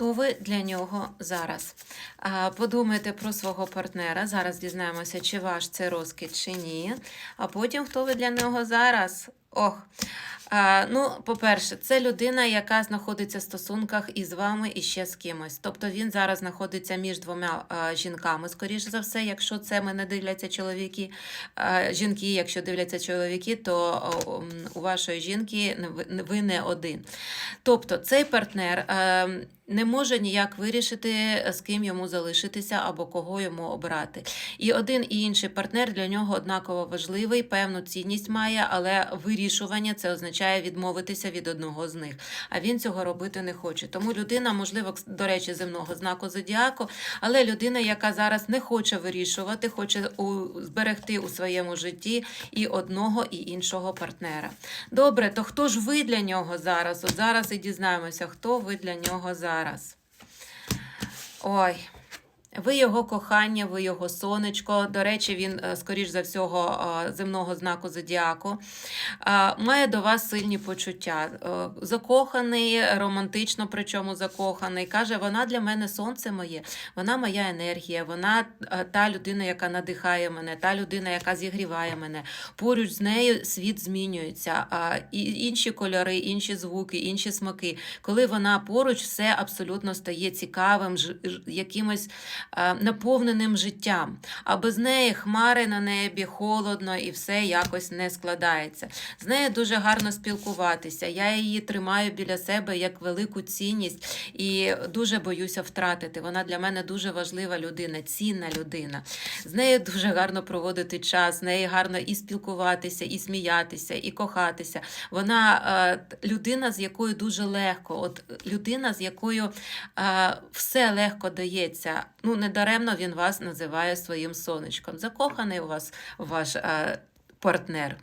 Хто ви для нього зараз? Подумайте про свого партнера. Зараз дізнаємося, чи ваш це розкид, чи ні. А потім хто ви для нього зараз? Ох. А, ну, по-перше, це людина, яка знаходиться в стосунках із вами і ще з кимось. Тобто він зараз знаходиться між двома а, жінками, скоріш за все, якщо це мене дивляться чоловіки, а, жінки, якщо дивляться чоловіки, то м, у вашої жінки ви- не- один. Тобто цей партнер е, не може ніяк вирішити, з ким йому залишитися або кого йому обрати. І один і інший партнер для нього однаково важливий, певну цінність має, але вирішування це означає відмовитися від одного з них. А він цього робити не хоче. Тому людина, можливо, до речі, земного знаку зодіаку, але людина, яка зараз не хоче вирішувати, хоче зберегти у своєму житті і одного, і іншого партнера. Добре, то хто ж ви для нього зараз? От зараз і дізнаємося, хто ви для нього зараз. Ой. Ви його кохання, ви його сонечко. До речі, він, е, скоріш за всього, е, земного знаку зодіаку. Е, Має до вас сильні почуття. Закоханий, романтично, причому закоханий. Каже, вона для мене сонце моє, вона моя енергія, вона та людина, яка надихає мене, та людина, яка зігріває мене. Поруч з нею світ змінюється. Інші кольори, інші звуки, інші смаки. Коли вона поруч, все абсолютно стає цікавим, якимось наповненим життям. А без неї хмари на небі, холодно і все якось не складається. З нею дуже гарно спілкуватися. Я її тримаю біля себе як велику цінність і дуже боюся втратити. Вона для мене дуже важлива людина, цінна людина. З нею дуже гарно проводити час, з нею гарно і спілкуватися, і сміятися, і кохатися. Вона е, людина, з якою дуже легко, от людина, з якою е, все легко дається. Ну, недаремно він вас називає своїм сонечком. Закоханий у вас ваш е, партнер.